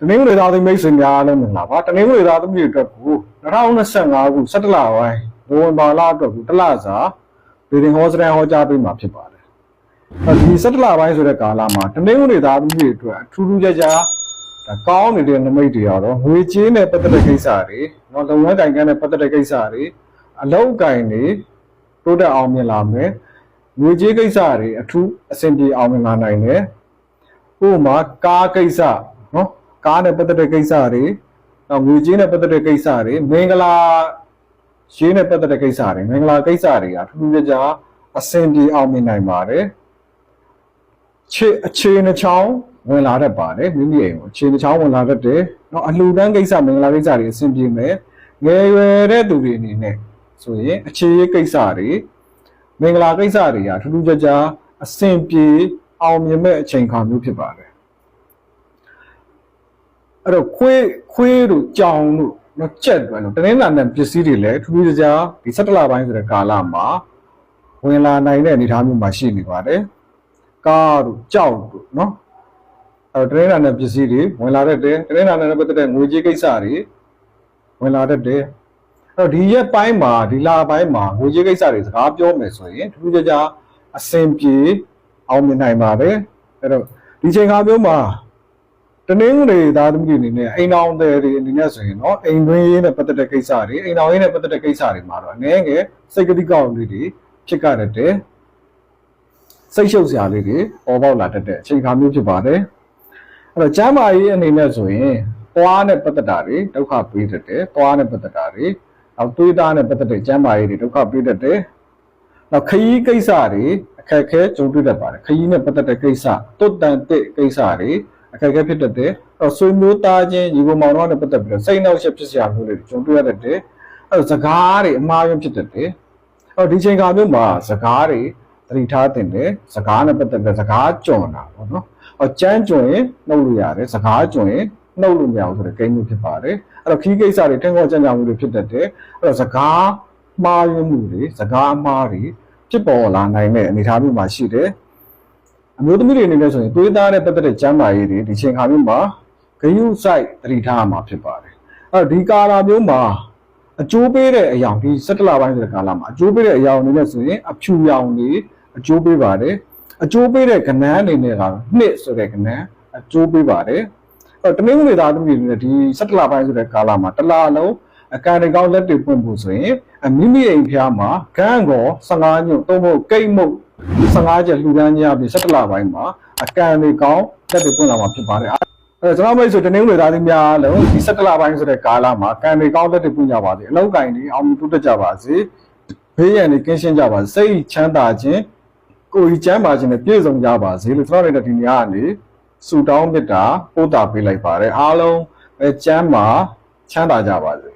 တနင်္ဂနွေသားသမီးစင်များလည်းမင်္ဂလာပါတနင်္ဂနွေသားသမီးတွေအတွက်ကို2025ခု17လပိုင်းဘိုးဝင်ပါလာအတွက်ကိုတစ်လစာဒေသင်ဟောစတန်ဟောကြားပေးမှာဖြစ်ပါတယ်အဲဒီ17လပိုင်းဆိုတဲ့ကာလမှာတနင်္ဂနွေသားသမီးတွေအတွက်အထူးထူးခြားခြားဒါကောင်းနေတဲ့နမိတ်တွေရတော့ငွေကြေးနဲ့ပတ်သက်တဲ့ကိစ္စတွေနော်လုပ်ငန်းကိုင်ကန်းနဲ့ပတ်သက်တဲ့ကိစ္စတွေအလုပ်ကိုင်တွေတိုးတက်အောင်မြင်လာမယ်ငွေကြေးကိစ္စတွေအထူးအဆင်ပြေအောင်မြင်လာနိုင်တယ်ဥပမာကားကိစ္စနော် ကားနဲ့ပတ်သက်တဲ့ကိစ္စတွေနောက်ငွေကြေးနဲ့ပတ်သက်တဲ့ကိစ္စတွေမင်္ဂလာရေးနဲ့ပတ်သက်တဲ့ကိစ္စတွေမင်္ဂလာကိစ္စတွေကထူးထူးခြားခြားအဆင်ပြေအောင်မြင်နိုင်ပါတယ်ခြေအခြေနှချောင်းဝင်လာတတ်ပါတယ်မိမိအိမ်ကိုအခြေနှချောင်းဝင်လာတတ်တယ်နော်အလှူဒန်းကိစ္စမင်္ဂလာကိစ္စတွေအဆင်ပြေမယ်ငယ်ရွယ်တဲ့သူတွေအနေနဲ့ဆိုရင်အခြေရေးကိစ္စတွေမင်္ဂလာကိစ္စတွေကထူးထူးခြားခြားအဆင်ပြေအောင်မြင်မဲ့အချိန်ခါမျိုးဖြစ်ပါတယ် အဲ့တော့ခွေးခွေးတို့ကြောင်တို့နော်ကြက်တွေလို့တနင်္လာနေ့ပစ္စည်းတွေလည်းထူးထူးခြားခြားဒီ17လပိုင်းဆိုတဲ့ကာလမှာဝင်လာနိုင်တဲ့အနေအထားမျိုးမှာရှိနေပါတယ်ကားတို့ကြောက်တို့နော်အဲ့တော့တနင်္လာနေ့ပစ္စည်းတွေဝင်လာတတ်တယ်တနင်္လာနေ့နဲ့ပတ်သက်တဲ့ငွေကြေးကိစ္စတွေဝင်လာတတ်တယ်အဲ့တော့ဒီရက်ပိုင်းမှာဒီလပိုင်းမှာငွေကြေးကိစ္စတွေစကားပြောမယ်ဆိုရင်ထူးထူးခြားခြားအဆင်ပြေအောင်မြင်နိုင်ပါတယ်အဲ့တော့ဒီချိန်ခါမျိုးမှာ တနင်္ဂနွေသားသမီးတွေအနေနဲ့အိမ်တော်တွေအနေနဲ့ဆိုရင်တော့အိမ်တွင်းရေးနဲ့ပတ်သက်တဲ့ကိစ္စတွေအိမ်တော်ရေးနဲ့ပတ်သက်တဲ့ကိစ္စတွေမှာတော့အနည်းငယ်စိတ်ကတိကောင်းတွေဖြစ်ကြတတ်တယ်စိတ်ရှုပ်စရာလေးတွေပေါ်ပေါက်လာတတ်တဲ့အချိန်အခါမျိုးဖြစ်ပါတယ်အဲ့တော့ကျမ်းမာရေးအနေနဲ့ဆိုရင်ပွားနဲ့ပတ်သက်တာတွေဒုက္ခပေးတတ်တယ်ပွားနဲ့ပတ်သက်တာတွေနောက်သွေးသားနဲ့ပတ်သက်တဲ့ကျမ်းမာရေးတွေဒုက္ခပေးတတ်တယ်နောက်ခရီးကိစ္စတွေအခက်အခဲကြုံတွေ့တတ်ပါတယ်ခရီးနဲ့ပတ်သက်တဲ့ကိစ္စတုတ်တန်တဲ့ကိစ္စတွေ အခက်အခဲဖြစ်တတ်တယ်။အဲ့တော့ဆွေမျိုးသားချင်းညီကိုမောင်နှမနဲ့ပတ်သက်ပြီးတော့စိတ်နှောက်ယှက်ဖြစ်စရာမျိုးတွေကြုံတွေ့ရတတ်တယ်။အဲ့တော့စကားတွေအမှားယွင်းဖြစ်တတ်တယ်။အဲ့တော့ဒီချိန်ခါမျိုးမှာစကားတွေသတိထားတင်တယ်။စကားနဲ့ပတ်သက်တဲ့စကားကြုံတာပေါ့နော်။အော်ကြမ်းကြုံရင်နှုတ်လို့ရတယ်။စကားကြုံရင်နှုတ်လို့မရဘူးဆိုတဲ့ကိန်းမျိုးဖြစ်ပါတယ်။အဲ့တော့ခီးကိစ္စတွေထင်ခေါ်ကြံ့ကြံ့မှုတွေဖြစ်တတ်တယ်။အဲ့တော့စကားမှားယွင်းမှုတွေစကားအမှားတွေဖြစ်ပေါ်လာနိုင်တဲ့အနေအထားမျိုးမှာရှိတယ်။ အမျိုးသမီးတွေအနေနဲ့ဆိုရင်သွေးသားနဲ့ပတ်သက်တဲ့ကျန်းမာရေးတွေဒီချိန်ခါမျိုးမှာဂယုစိုက်တတိထားရမှာဖြစ်ပါတယ်။အဲ့တော့ဒီကာလာမျိုးမှာအကျိုးပေးတဲ့အရာဒီ17လပိုင်းဆိုတဲ့ကာလမှာအကျိုးပေးတဲ့အရာအနေနဲ့ဆိုရင်အဖြူရောင်တွေအကျိုးပေးပါတယ်။အကျိုးပေးတဲ့ကဏ္ဍအနေနဲ့ကတော့နှစ်ဆိုတဲ့ကဏ္ဍအကျိုးပေးပါတယ်။အဲ့တော့တမင်းငွေသားသမီးတွေအနေနဲ့ဒီ17လပိုင်းဆိုတဲ့ကာလမှာတစ်လလုံးအကန်တွေကောင်းလက်တွေပွင့်ဖို့ဆိုရင်အမိမိအိမ်ဖျားမှာဂန်းကော15ညွန့်သုံးဖို့ကိတ်မုတ် 15ချက်လှူဒန်းကြပြီး17လပိုင်းမှာအကံတွေကောင်းတက်တွေပွင့်လာမှာဖြစ်ပါတယ်အဲဒါကျွန်တော်မိတ်ဆွေတနင်္ဂနွေသားသမီးများလုံးဒီ17လပိုင်းဆိုတဲ့ကာလမှာကံတွေကောင်းတက်တွေပွင့်ကြပါစေအလောက်ကင်တွေအောင်မြင်တိုးတက်ကြပါစေဘေးရန်တွေကင်းရှင်းကြပါစေစိတ်ချမ်းသာခြင်းကိုယ်ကြီးချမ်းသာခြင်းနဲ့ပြည့်စုံကြပါစေလို့ကျွန်တော်တို့ဒီနေ့ကနေဆုတောင်းမေတ္တာပို့တာပေးလိုက်ပါတယ်အားလုံးအဲချမ်းသာချမ်းသာကြပါစေ